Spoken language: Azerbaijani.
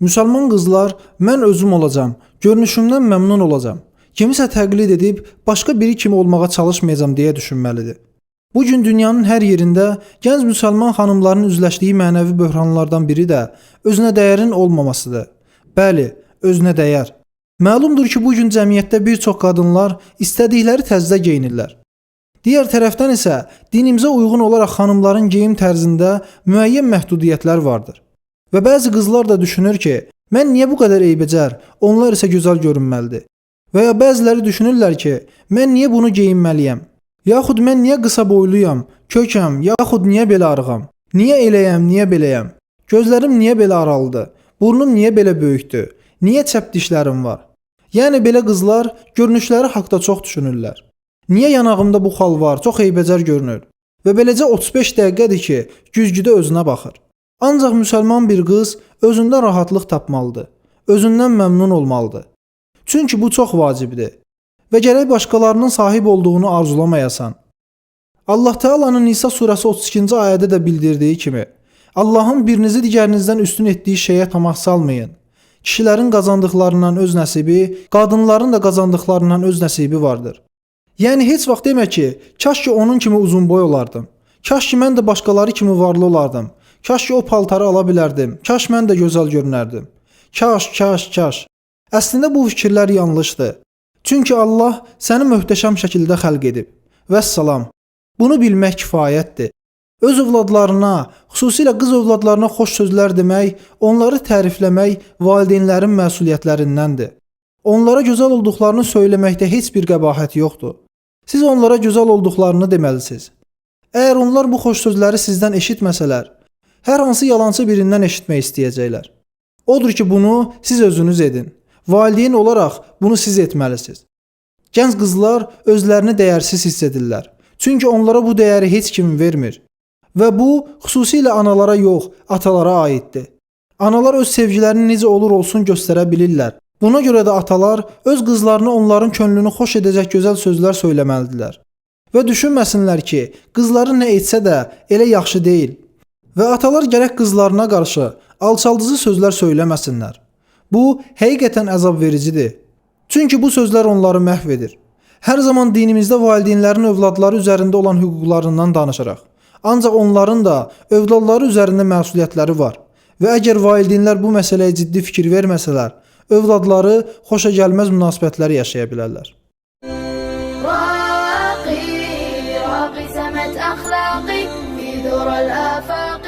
Müsəlman qızlar, mən özüm olacam, görünüşümdən məmnun olacam. Kimisə təqlid edib başqa biri kimi olmağa çalışmayacam deyə düşünməlidir. Bu gün dünyanın hər yerində gənc müsəlman xanımların üzləşdiyi mənəvi böhranlardan biri də özünə dəyərin olmamasıdır. Bəli, özünə dəyər. Məlumdur ki, bu gün cəmiyyətdə bir çox qadınlar istədikləri tərzdə geyinirlər. Digər tərəfdən isə dinimizə uyğun olaraq xanımların geyim tərzində müəyyən məhdudiyyətlər vardır. Və bəzi qızlar da düşünür ki, mən niyə bu qədər eybəcər, onlar isə gözəl görünməlidir. Və ya bəziləri düşünürlər ki, mən niyə bunu geyinməliyəm? Yaxud mən niyə qısa boyluyam, kökəm, yaxud niyə belə arığam? Niyə eləyəm, niyə beləyəm? Gözlərim niyə belə aralıdır? Burnum niyə belə böyükdür? Niyə çəp dişlərim var? Yəni belə qızlar görünüşləri haqqında çox düşünürlər. Niyə yanağımda bu xal var? Çox eybəcər görünür. Və beləcə 35 dəqiqədir ki, güzgüdə özünə baxır. Ancaq müsəlman bir qız özündə rahatlıq tapmalıdır. Özündən məmnun olmalıdır. Çünki bu çox vacibdir və gərək başqalarının sahib olduğunu arzulamayasan. Allah Taala'nın Nisa surəsi 32-ci ayədə də bildirdiyi kimi, Allahın birinizi digərinizdən üstün etdiyi şeyə tamah salmayın. Kişilərin qazandıqlarından öz nəsibi, qadınların da qazandıqlarından öz nəsibi vardır. Yəni heç vaxt demə ki, kaş ki onun kimi uzun boy olardım. Kaş ki mən də başqaları kimi varlı olardım. Kaş ki o paltarı ala bilərdim. Kaş mən də gözəl görünərdim. Kaş, kaş, kaş. Əslində bu fikirlər yanlışdır. Çünki Allah səni möhtəşəm şəkildə xəlq edib. Vəssalam. Bunu bilmək kifayətdir. Öz övladlarına, xüsusilə qız övladlarına xoş sözlər demək, onları tərifləmək valideynlərin məsuliyyətlərindəndir. Onlara gözəl olduqlarını söyləməkdə heç bir qəbahət yoxdur. Siz onlara gözəl olduqlarını deməlisiniz. Əgər onlar bu xoş sözləri sizdən eşitməsələr, hər hansı yalançı birindən eşitmək istəyəcəklər. Odur ki, bunu siz özünüz edin. Valideyn olaraq bunu siz etməlisiniz. Gənc qızlar özlərini dəyərsiz hiss edirlər. Çünki onlara bu dəyəri heç kim vermir. Və bu xüsusilə analara yox, atalara aiddir. Analar öz sevgilərini necə olur olsun göstərə bilirlər. Buna görə də atalar öz qızlarına onların könlünü xoş edəcək gözəl sözlər söyləməlidirlər. Və düşünməsinlər ki, qızları nə etsə də elə yaxşı deyil. Və atalar gərək qızlarına qarşı alçaldıcı sözlər söyləməsinlər. Bu həqiqətən əzab vericidir. Çünki bu sözlər onları məhv edir. Hər zaman dinimizdə valideynlərin övladları üzərində olan hüquqlarından danışırıq. Ancaq onların da övladları üzərində məsuliyyətləri var. Və əgər valideynlər bu məsələyə ciddi fikir verməsələr, övladları xoşa gəlməz münasibətlər yaşaya bilərlər. راقي راقي سمت أخلاقي في ذرى الآفاق